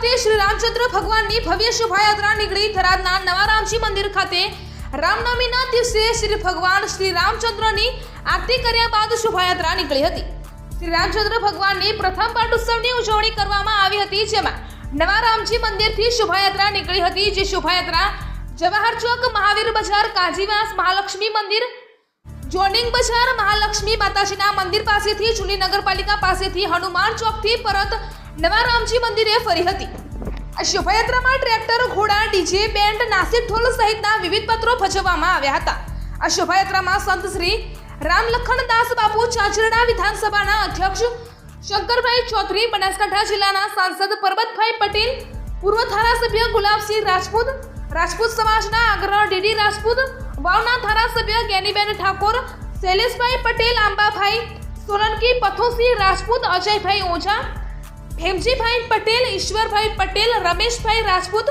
શ્રી રામચંદ્ર ભગવાનની ભવ્ય શોભાયાત્રા નીકળી. થરાદના નવા રામજી મંદિર ખાતે રામનવમીના દિવસે શ્રી ભગવાન શ્રી રામચંદ્રની આરતી કર્યા બાદ શોભાયાત્રા નીકળી હતી. શ્રી રામચંદ્ર ભગવાનની પ્રથમ પાટ ઉત્સવની ઉજવણી કરવામાં આવી હતી, જેમાં નવા રામજી મંદિરથી શોભાયાત્રા નીકળી હતી, જે શોભાયાત્રા જવાહર ચોક, મહાવીર બજાર, કાજીવાસ, મહાલક્ષ્મી મંદિર, જોનિંગ બજાર, મહાલક્ષ્મી માતાજીના મંદિર પાસેથી, જૂની નગરપાલિકા પાસેથી, હનુમાન ચોકથી પરત નવા રામજી મંદિરે ફરી હતી. આ શોભાયાત્રામાં ટ્રેક્ટર, ઘોડા, ડીજે, બેન્ડ, નાસિક ઢોલ સહિતના વિવિધ પત્રો ભજવવામાં આવ્યા હતા. આ શોભાયાત્રામાં સંત શ્રી રામલખણ દાસ બાપુ ચાંચરડા વિધાનસભાના અધ્યક્ષ શંકરભાઈ ચૌધરી, બનાસકાંઠા જિલ્લાના સાંસદ પરબતભાઈ પટેલ, પૂર્વ ધારાસભ્ય ગુલાબસિંહ રાજપૂત રાજપૂત સમાજના આગ્રહ ડીડી રાજપૂત, વાવના ધારાસભ્ય જ્ઞાનીબેન ઠાકોર, શૈલેષભાઈ પટેલ, આંબાભાઈ સોલંકી, પથુસિંહ રાજપૂત, અજયભાઈ ઓઝા ભેમજીભાઈ પટેલ, ઈશ્વરભાઈ પટેલ, રમેશભાઈ રાજપૂત,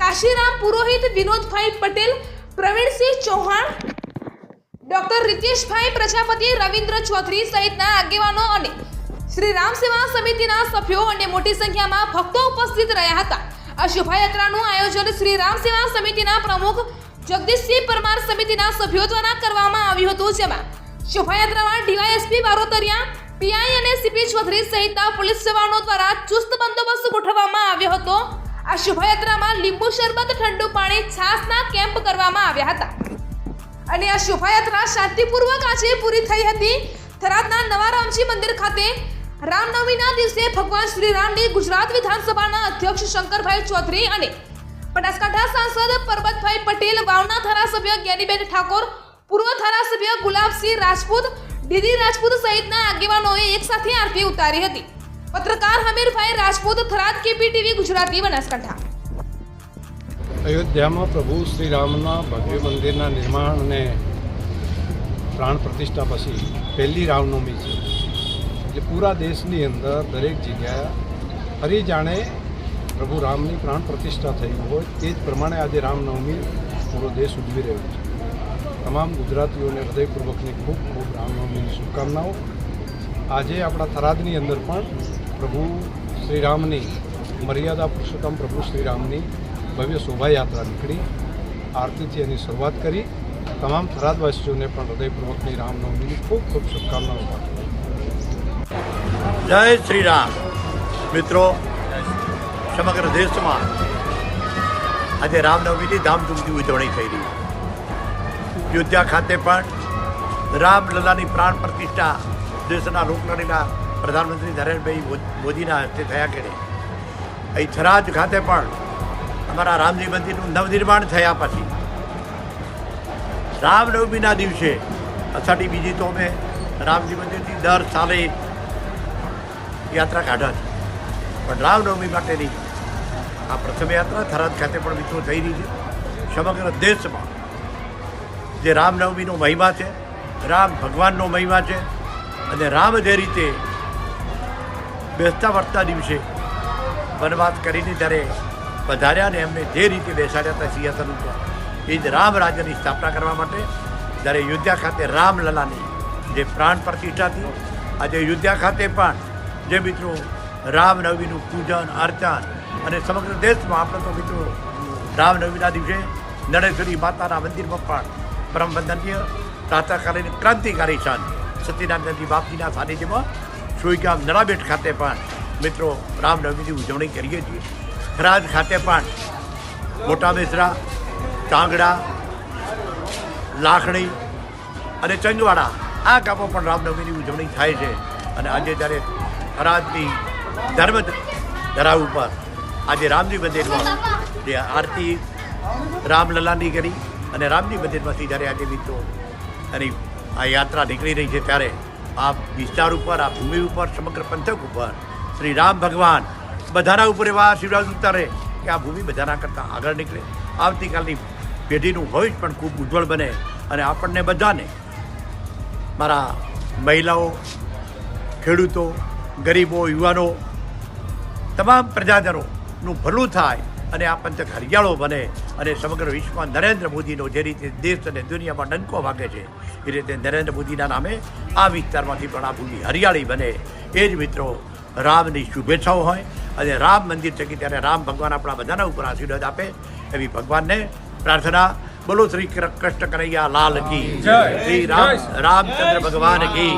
કાશીરામ પુરોહિત, વિનોદભાઈ પટેલ, પ્રવીણસિંહ ચૌહાણ, ડોક્ટર રિતેશભાઈ પ્રજાપતિ, રવિન્દ્ર ચૌધરી સહિતના આગેવાનો અને શ્રી રામ સેવા સમિતિના સભ્યો અને મોટી સંખ્યામાં ભક્તો ઉપસ્થિત રહ્યા હતા. આ શોભાયાત્રાનું આયોજન શ્રી રામ સેવા સમિતિના પ્રમુખ જગદીશસિંહ પરમાર સમિતિના સભ્યો દ્વારા કરવામાં આવ્યું હતું, જેમાં શોભાયાત્રામાં ડીવાયએસપી બારોતરિયા પીઆઈ અને સીપી ચૌધરી સહિતના પોલીસ જવાનો દ્વારા ચુસ્ત બંદોબસ્ત ગોઠવવામાં આવ્યો હતો. આ શોભાયાત્રામાં લીંબુ શરબત, ઠંડુ પાણી છાસના કેમ્પ કરવામાં આવ્યા હતા. અને આ શોભાયાત્રા શાંતિપૂર્વક આજે પૂરી થઈ હતી. થરાદના નવા રામજી મંદિર ખાતે રામનવમીના દિવસે ભગવાન શ્રી રામની ગુજરાત વિધાનસભાના અધ્યક્ષ શંકરભાઈ ચૌધરી અને બનાસકાંઠા સાંસદ પરબતભાઈ પટેલ, વાવના ધારાસભ્ય જ્ઞાનીબેન ઠાકોર, પૂર્વ ધારાસભ્ય ગુલાબસિંહ રાજપૂત ડીડી રાજપૂત સહિતના આગેવાનોએ એકસાથે આરતી ઉતારી હતી. પત્રકાર હમીરભાઈ રાજપૂત, થરાદ કેપીટીવી, ગુજરાતી બનાસકાંઠા. અયોધ્યામાં પ્રભુ શ્રી રામના ભવ્ય મંદિરના નિર્માણ અને પ્રાણ પ્રતિષ્ઠા પછી પહેલી રામનવમી છે, જે પૂરા દેશની અંદર દરેક જગ્યાએ ફરી જાણે પ્રભુ રામની પ્રાણ પ્રતિષ્ઠા થઈ હોય તે જ પ્રમાણે આજે રામનવમી પૂરો દેશ ઉજવી રહ્યો છે. તમામ ગુજરાતીઓને હૃદયપૂર્વકની ખૂબ ખૂબ રામનવમીની શુભકામનાઓ. આજે આપણા થરાદની અંદર પણ પ્રભુ શ્રીરામની મર્યાદા પુરુષોત્તમ પ્રભુ શ્રીરામની ભવ્ય શોભાયાત્રા નીકળી. આરતીથી એની શરૂઆત કરી. તમામ થરાદવાસીઓને પણ હૃદયપૂર્વકની રામનવમીની ખૂબ ખૂબ શુભકામનાઓ પાઠવું. જય શ્રી રામ મિત્રો, સમગ્ર દેશમાં આજે રામનવમીની ધામધૂમથી ઉજવણી થઈ રહી. છે ખાતે પણ રામલલાની પ્રાણ પ્રતિષ્ઠા દેશના લોકલાડીલા પ્રધાનમંત્રી નરેન્દ્રભાઈ મોદીના હસ્તે થયા કરે અહીં થરાદ ખાતે પણ અમારા રામજી મંદિરનું નવનિર્માણ થયા પછી રામનવમીના દિવસે અષાઢી બીજી તો અમે રામજી મંદિરથી દર સાલે યાત્રા કાઢા છે. પણ રામનવમી માટેની આ પ્રથમ યાત્રા થરાદ ખાતે પણ મિત્રો થઈ રહી છે. સમગ્ર દેશમાં જે રામનવમીનો મહિમા છે રામ ભગવાનનો મહિમા છે અને રામ જે રીતે બેસતા વળતા દિવસે વનવાસ કરીને જ્યારે પધાર્યા ને એમને જે રીતે બેસાડ્યા હતા સિંહાસન ઉપર, એ જ રામ રાજ્યની સ્થાપના કરવા માટે જ્યારે અયોધ્યા ખાતે રામલલાની જે પ્રાણ પ્રતિષ્ઠા હતી, આજે અયોધ્યા ખાતે પણ જે મિત્રો રામનવમીનું પૂજન, અર્ચન અને સમગ્ર દેશમાં આપણે તો મિત્રો રામનવમીના દિવસે નળેશ્વરી માતાના મંદિરમાં પણ પરમ વંદનીય પ્રાતઃકાલીન ક્રાંતિકારી સંત સત્યનારાયણજી બાપજીના સાનિધ્યમાં સુઈગામ નળાબેટ ખાતે પણ મિત્રો રામનવમીની ઉજવણી કરીએ છીએ. ખરાજ ખાતે પણ મોટા બેસરા ચાંગડા, લાખણી અને ચંગવાડા આ ગામો પણ રામનવમીની ઉજવણી થાય છે. અને આજે જ્યારે ખરાજની ધર્મ ધરા ઉપર આજે રામજી મંદિરમાં જે આરતી રામલલાની કરી અને રામજી મંદિરમાંથી જ્યારે આજે મિત્રો એની આ યાત્રા નીકળી રહી છે ત્યારે આ વિસ્તાર ઉપર, આ ભૂમિ ઉપર, સમગ્ર પંથક ઉપર શ્રી રામ ભગવાન બધાના ઉપર એવા આશીર્વાદ ઉતારે કે આ ભૂમિ બધાના કરતાં આગળ નીકળે. આવતીકાલની પેઢીનું ભવિષ્ય પણ ખૂબ ઉજ્જવળ બને અને આપણને બધાને મારા મહિલાઓ, ખેડૂતો, ગરીબો, યુવાનો, તમામ પ્રજાજનોનું ભલું થાય અને આ પંથક હરિયાળો બને અને સમગ્ર વિશ્વમાં નરેન્દ્ર મોદીનો જે રીતે દેશ અને દુનિયામાં ડંકો વાગે છે એ રીતે નરેન્દ્ર મોદીના નામે આ વિસ્તારમાંથી પણ આ ભૂમિ હરિયાળી બને. એ જ મિત્રો રામની શુભેચ્છાઓ હોય અને રામ મંદિર છે કે ત્યારે રામ ભગવાન આપણા બધાના ઉપર આશીર્વાદ આપે એવી ભગવાનને પ્રાર્થના. બોલો શ્રી કૃષ્ણ કનૈયા લાલ કી. શ્રી રામ રામચંદ્ર ભગવાન કી.